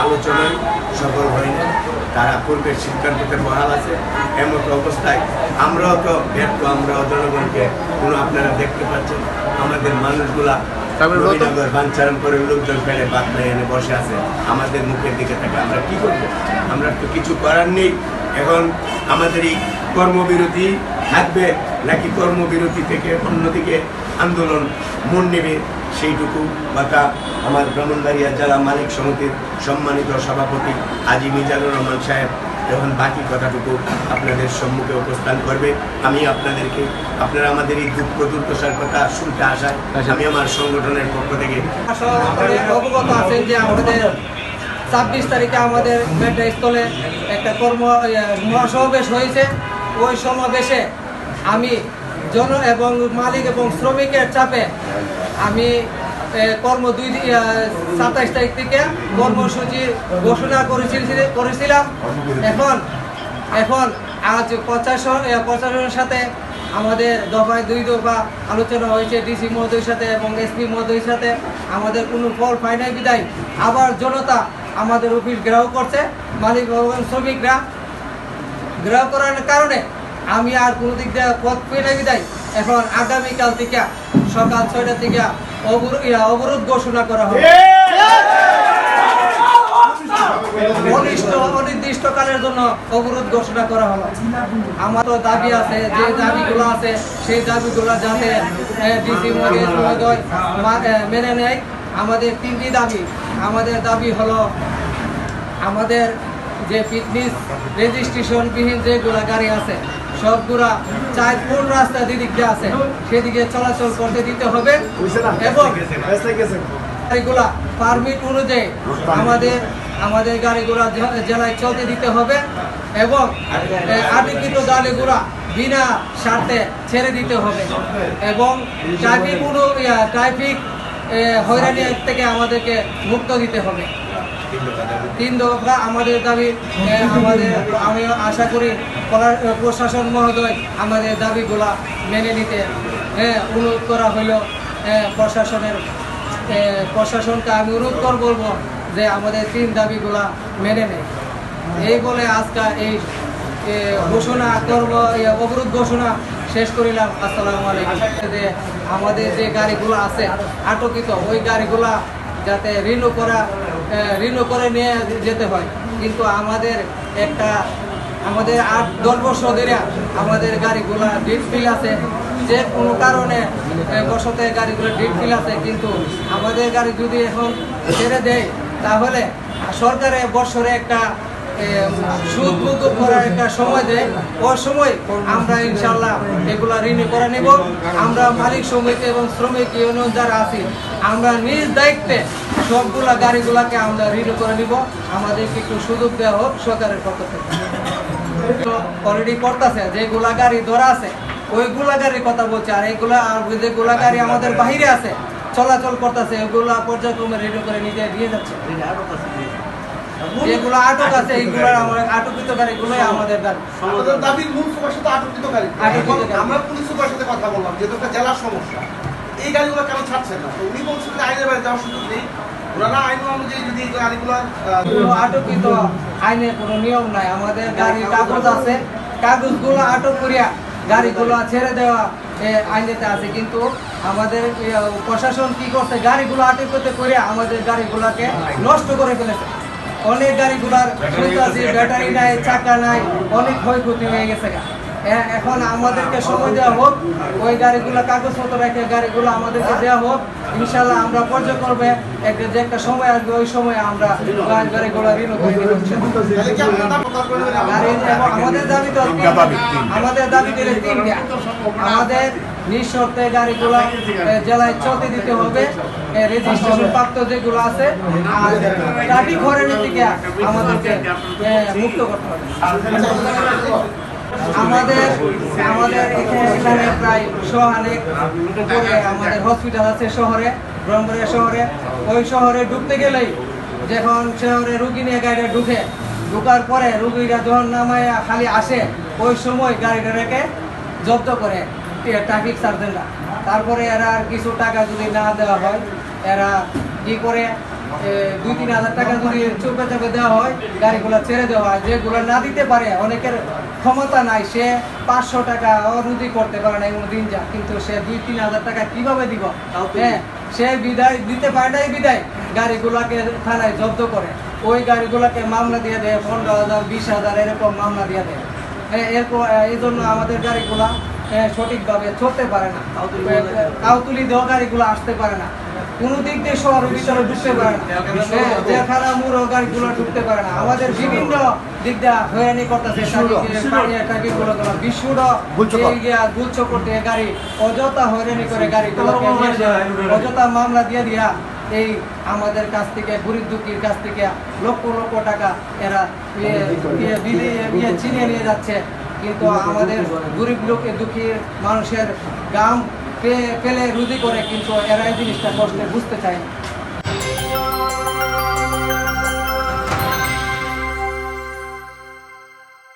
আলোচনায় সফল হয়নি তারা পূর্বের সিদ্ধান্ততে বহাল আছে। এমন অবস্থায় আমরাও তো ব্যর্থ, আমরাও জনগণকে কোনো আপনারা দেখতে পাচ্ছেন আমাদের মানুষগুলা বাঞ্চারণ করে লোকজন ফেলে বাতলা এনে বসে আছে। আমাদের মুখের দিকে থাকে আমরা কি করব? আমরা তো কিছু করার নেই। এখন আমাদের এই কর্মবিরতি থাকবে নাকি কর্মবিরতি থেকে অন্যদিকে আন্দোলন মন নেবে সেইটুকু কথা আমার ব্রাহ্মণবাড়িয়া জেলা মালিক সমিতির সম্মানিত সভাপতি আজি মিজানুর রহমান সাহেব এখন বাকি কথাটুকু আপনাদের সম্মুখে উপস্থান করবে আমি আপনাদেরকে আপনারা আমাদের এই দুঃখ দুর্দশার কথা শুনতে আসায় আমি আমার সংগঠনের পক্ষ থেকে অবগত আছেন যে আমাদের ছাব্বিশ তারিখে আমাদের স্থলে একটা কর্ম ইয়ে, মহাসমাবেশ হয়েছে। ওই সমাবেশে আমি জন এবং মালিক এবং শ্রমিকের চাপে আমি কর্ম দুই সাতাইশ তারিখ থেকে কর্মসূচি ঘোষণা করেছিল করেছিলাম। এখন এখন আজ প্রশাসন প্রশাসনের সাথে আমাদের দফায় দুই দফা আলোচনা হয়েছে, ডিসি মহোদয়ের সাথে এবং এসপি মহোদয়ের সাথে। আমাদের কোনো ফল পায় নাই বিদায়। আবার জনতা আমাদের অফিস ঘেরাও করছে। মালিক এবং শ্রমিকরা ঘেরাও করার কারণে আমি আর কোনো দিক দিয়ে পথ পেয়ে নাই বিদায়। এখন আগামীকাল থেকে সকাল ছয়টা থেকে অবরোধ ঘোষণা করা হবে। অনির্দিষ্টকালের জন্য অবরোধ ঘোষণা করা হলো আমার তো দাবি আছে, যে দাবিগুলো আছে, সেই দাবিগুলো যাতে ডিসি মেনে নেয়। আমাদের তিনটি দাবি। আমাদের দাবি হলো, আমাদের যে ফিটনেস রেজিস্ট্রেশনবিহীন যেগুলা গাড়ি আছে সবগুলা চার কোন রাস্তা যেদিক দিয়ে আছে সেদিকে চলাচল করতে দিতে হবে এবং গাড়িগুলা পারমিট অনুযায়ী আমাদের আমাদের গাড়িগুলা জেলায় চলতে দিতে হবে এবং আটকিত গাড়িগুলা বিনা স্বার্থে ছেড়ে দিতে হবে। এবং ট্রাফিক ট্রাফিক হয়রানি থেকে আমাদেরকে মুক্ত দিতে হবে। তিন দফা আমাদের দাবি আমাদের আমি আশা করি প্রশাসন মহোদয় আমাদের দাবিগুলা মেনে নিতে হ্যাঁ অনুরোধ করা হইল। প্রশাসনের প্রশাসনকে আমি অনুরোধ কর যে আমাদের তিন দাবিগুলা মেনে নেয় এই বলে আজকে এই ঘোষণা করব অবরোধ ঘোষণা শেষ করিলাম, আসসালামু আলাইকুম। আমাদের যে গাড়িগুলো আছে, আটকিত, ওই গাড়িগুলা যাতে রিনিউ করা রিনিউ করে নিয়ে যেতে হয়। কিন্তু আমাদের একটা, আমাদের আট, দশ বছর ধরে আমাদের গাড়িগুলা ডিপ ফিল আছে। যে কোনো কারণে বসতে গাড়িগুলো ডিপ ফিল আছে, কিন্তু আমাদের গাড়ি যদি এখন ছেড়ে দেয়, তাহলে সরকারে বছরে একটা সুদ মুকুব করার একটা সময় দেয়। ওই সময় আমরা ইনশাল্লাহ এগুলা ঋণে করে নিব। আমরা মালিক সমিতি এবং শ্রমিক ইউনিয়ন যারা আছি, আমরা নিজ দায়িত্বে সবগুলা গাড়িগুলাকে আমরা ঋণ করে নিব। আমাদেরকে একটু সুযোগ দেওয়া হোক সরকারের পক্ষ থেকে। অলরেডি করতেছে, যেগুলা গাড়ি ধরা আছে, ওইগুলা গাড়ির কথা বলছে, আর এইগুলা আর যেগুলা গাড়ি আমাদের বাহিরে আছে, চলাচল করতেছে, ওগুলা পর্যায়ক্রমে রেডি করে নিজে নিয়ে যাচ্ছে। যেগুলো আটক আছে এইগুলো আমরা আটকিত গাড়িগুলোই আমাদের আমাদের দাবির মূল ফোকাস তো। আমরা পুলিশ সুপার সাথে কথা বললাম একটা জেলার সমস্যা। এই গাড়িগুলো কেন ছাড়ছেন না? তো উনি বলছেন যে আইনের বাইরে যাওয়ার সুযোগ নেই। ওনারা আইন অনুযায়ী যদি এই গাড়িগুলো আহ, এগুলো কোনো নিয়ম নাই। আমাদের গাড়ির কাগজ আছে। কাগজগুলো আটক করিয়া গাড়িগুলো ছেড়ে দেওয়া আইনেতে আছে। কিন্তু আমাদের প্রশাসন কি করছে? গাড়িগুলো আটক করতে করিয়া আমাদের গাড়িগুলোকে নষ্ট করে ফেলেছে। অনেক গাড়িগুলার শুনতেছি ব্যাটারি নাই চাকা নাই অনেক ক্ষয়ক্ষতি হয়ে গেছে। এখন আমাদেরকে সময় দেওয়া হোক ওই গাড়িগুলো কাগজপত্র রেখে গাড়িগুলো আমাদেরকে দেওয়া হোক ইনশাল্লাহ আমরা পর্যায়ক্রমে একটা যে একটা সময় আসবে ওই সময় আমরা গাড়ি- গাড়িগুলো করে দিব আমাদের দাবি তো আমাদের দাবি দিলে তিনটা। আমাদের নিঃশর্তে গাড়িগুলো জেলায় চলতে দিতে হবে। রেজিস্ট্রেশন প্রাপ্ত যেগুলো আছে, আর ট্রাফিক হরেনের থেকে আমাদেরকে মুক্ত করতে হবে। আমাদের আমাদের এখানে প্রায় শহানেক আমাদের হসপিটাল আছে শহরে ব্রহ্মপুরিয়া শহরে। ওই শহরে ঢুকতে গেলেই যখন শহরে রুগী নিয়ে গাড়িটা ঢুকে, ঢুকার পরে রুগীরা যখন নামায়, খালি আসে, ওই সময় গাড়িটা রেখে জব্দ করে। ট্রাফিক সার্জেনরা তারপরে এরা কিছু টাকা যদি না দেওয়া হয় এরা কি করে দুই তিন হাজার টাকা যদি চোপে চাপে দেওয়া হয় গাড়িগুলো ছেড়ে দেওয়া হয়। যেগুলো না দিতে পারে অনেকের ক্ষমতা নাই সে পাঁচশো টাকা অরুদি করতে পারে না এমন দিন যা। কিন্তু সে দুই তিন হাজার টাকা কীভাবে দিব? হ্যাঁ সে বিদায় দিতে পারে নাই বিদায় গাড়িগুলাকে থানায় জব্দ করে। ওই গাড়িগুলোকে মামলা দিয়ে দেয় পনেরো হাজার বিশ হাজার এরকম মামলা দিয়ে দেয়। হ্যাঁ, এরপর এই জন্য আমাদের গাড়িগুলা সঠিকভাবে চলতে পারে না। কাউতুলি আসতে পারে না। কোনো দিক দিয়ে শহরের ভিতরে ঢুকতে পারে না। হ্যাঁ, মুড়ো গাড়িগুলো ঢুকতে পারে না। আমাদের বিভিন্ন দিক দিয়ে হয়রানি করতেছে টাকিগুলো বিশুড় গুচ্ছ করতে গাড়ি অযথা হয়রানি করে অযথা মামলা দিয়ে দিয়া এই আমাদের কাছ থেকে গরিব দুঃখীর কাছ থেকে লক্ষ লক্ষ টাকা এরা ইয়ে, ইয়ে, বিলিয়ে- ইয়ে নিয়ে যাচ্ছে। কিন্তু আমাদের গরিব লোকে দুঃখী মানুষের গাম পেলে রুদি করে, কিন্তু এরা এই জিনিসটা কষ্টে বুঝতে চায়।